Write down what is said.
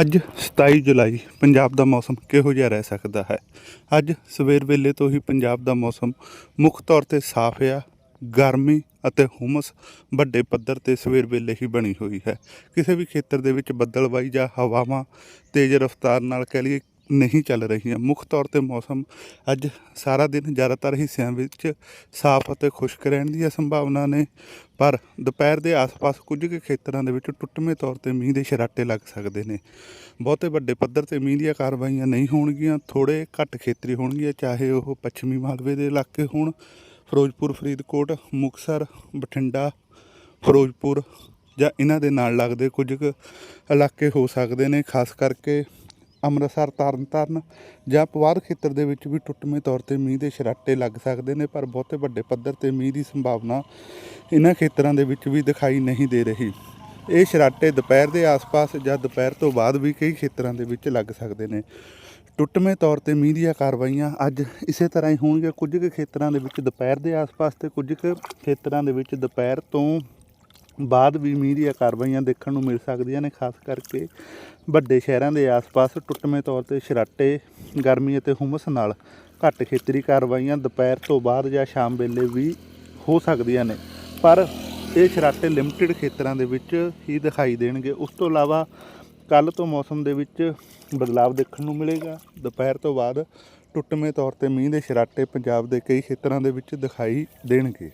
ਅੱਜ 27 ਜੁਲਾਈ, ਪੰਜਾਬ ਦਾ ਮੌਸਮ ਕਿਹੋ ਜਿਹਾ ਰਹਿ ਸਕਦਾ ਹੈ? ਅੱਜ ਸਵੇਰ ਵੇਲੇ ਤੋਂ ਹੀ ਪੰਜਾਬ ਦਾ ਮੌਸਮ ਮੁੱਖ ਤੌਰ ਤੇ ਸਾਫ਼ ਆ, ਗਰਮੀ ਅਤੇ ਹੁਮਸ ਵੱਡੇ ਪੱਧਰ ਤੇ ਸਵੇਰ ਵੇਲੇ ਹੀ ਬਣੀ ਹੋਈ ਹੈ। ਕਿਸੇ ਵੀ ਖੇਤਰ ਦੇ ਵਿੱਚ ਬੱਦਲਬਾਈ ਜਾਂ ਹਵਾਵਾਂ ਤੇਜ਼ ਰਫ਼ਤਾਰ ਨਾਲ ਕਹਿ ਲਈਏ ਨਹੀਂ ਚੱਲ ਰਹੀਆਂ। ਮੁੱਖ ਤੌਰ ਤੇ ਮੌਸਮ ਅੱਜ ਸਾਰਾ ਦਿਨ ਜ਼ਿਆਦਾਤਰ ਹਿੱਸਿਆਂ ਵਿੱਚ ਸਾਫ਼ ਅਤੇ ਖੁਸ਼ਕ ਰਹਿਣ ਦੀਆਂ ਸੰਭਾਵਨਾ ਨੇ। ਪਰ ਦੁਪਹਿਰ ਦੇ ਆਸ-ਪਾਸ ਕੁਝ ਕੁ ਖੇਤਰਾਂ ਦੇ ਵਿੱਚ ਟੁੱਟਵੇਂ ਤੌਰ ਤੇ ਮੀਂਹ ਦੇ ਛਰਾਟੇ ਲੱਗ ਸਕਦੇ ਨੇ। ਬਹੁਤੇ ਵੱਡੇ ਪੱਧਰ ਤੇ ਮੀਂਹ ਦੀਆਂ ਕਾਰਵਾਈਆਂ ਨਹੀਂ ਹੋਣਗੀਆਂ। ਥੋੜੇ ਘੱਟ ਖੇਤਰੀ ਹੋਣਗੀਆਂ, ਚਾਹੇ ਉਹ ਪੱਛਮੀ ਮਾਲਵੇ ਦੇ ਇਲਾਕੇ ਹੋਣ। ਫਿਰੋਜ਼ਪੁਰ, ਫਰੀਦਕੋਟ ਮੁਕਸਰ ਬਠਿੰਡਾ, ਫਿਰੋਜ਼ਪੁਰ ਜਾਂ ਇਹਨਾਂ ਦੇ ਨਾਲ ਲੱਗਦੇ ਕੁਝ ਕੁ ਇਲਾਕੇ ਹੋ ਸਕਦੇ ਨੇ। ਖਾਸ ਕਰਕੇ ਅੰਮ੍ਰਿਤਸਰ ਤਰਨਤਾਰਨ ਜਾਂ ਪਵਾਰ ਖੇਤਰ ਦੇ ਵਿੱਚ ਵੀ ਟੁੱਟਵੇਂ ਤੌਰ ਤੇ ਮੀਂਹ ਦੇ ਛਰਾਟੇ ਲੱਗ ਸਕਦੇ ਨੇ, ਪਰ ਬਹੁਤੇ ਵੱਡੇ ਪੱਧਰ ਤੇ ਮੀਂਹ ਦੀ ਸੰਭਾਵਨਾ ਇਹਨਾਂ ਖੇਤਰਾਂ ਦੇ ਵਿੱਚ ਵੀ ਦਿਖਾਈ ਨਹੀਂ ਦੇ ਰਹੀ। ਇਹ ਛਰਾਟੇ ਦੁਪਹਿਰ ਦੇ ਆਸ-ਪਾਸ ਜਾਂ ਦੁਪਹਿਰ ਤੋਂ ਬਾਅਦ ਵੀ ਕਈ ਖੇਤਰਾਂ ਦੇ ਵਿੱਚ ਲੱਗ ਸਕਦੇ ਨੇ। ਟੁੱਟਵੇਂ ਤੌਰ ਤੇ ਮੀਂਹ ਦੀਆਂ ਕਾਰਵਾਈਆਂ ਅੱਜ ਇਸੇ ਤਰ੍ਹਾਂ ਹੀ ਹੋਣਗੀਆਂ। ਕੁਝ ਕੁ ਖੇਤਰਾਂ ਦੇ ਵਿੱਚ ਦੁਪਹਿਰ ਦੇ ਆਸ-ਪਾਸ ਤੇ ਕੁਝ ਕੁ ਖੇਤਰਾਂ ਦੇ ਵਿੱਚ ਦੁਪਹਿਰ ਤੋਂ ਬਾਅਦ ਵੀ ਮੀਂਹ ਦੀਆਂ ਕਾਰਵਾਈਆਂ ਦੇਖਣ ਨੂੰ ਮਿਲ ਸਕਦੀਆਂ ਨੇ, ਖਾਸ ਕਰਕੇ ਵੱਡੇ ਸ਼ਹਿਰਾਂ ਦੇ ਆਸ-ਪਾਸ ਟੁੱਟਵੇਂ ਤੌਰ ਤੇ ਸਰਾਟੇ ਗਰਮੀ ਅਤੇ ਹੁਮਸ ਨਾਲ ਘੱਟ ਖੇਤਰੀ ਕਾਰਵਾਈਆਂ ਦੁਪਹਿਰ ਤੋਂ ਬਾਅਦ ਜਾਂ ਸ਼ਾਮ ਵੇਲੇ ਵੀ ਹੋ ਸਕਦੀਆਂ ਨੇ। ਪਰ ਇਹ ਸ਼ਰਾਟੇ ਲਿਮਟਿਡ ਖੇਤਰਾਂ ਦੇ ਵਿੱਚ ਹੀ ਦਿਖਾਈ ਦੇਣਗੇ। ਉਸ ਤੋਂ ਇਲਾਵਾ ਕੱਲ ਤੋਂ ਮੌਸਮ ਦੇ ਵਿੱਚ ਬਦਲਾਅ ਦੇਖਣ ਨੂੰ ਮਿਲੇਗਾ। ਦੁਪਹਿਰ ਤੋਂ ਬਾਅਦ ਟੁੱਟਵੇਂ ਤੌਰ ਤੇ ਮੀਂਹ ਦੇ ਸ਼ਰਾਟੇ ਪੰਜਾਬ ਦੇ ਕਈ ਖੇਤਰਾਂ ਦੇ ਵਿੱਚ ਦਿਖਾਈ ਦੇਣਗੇ।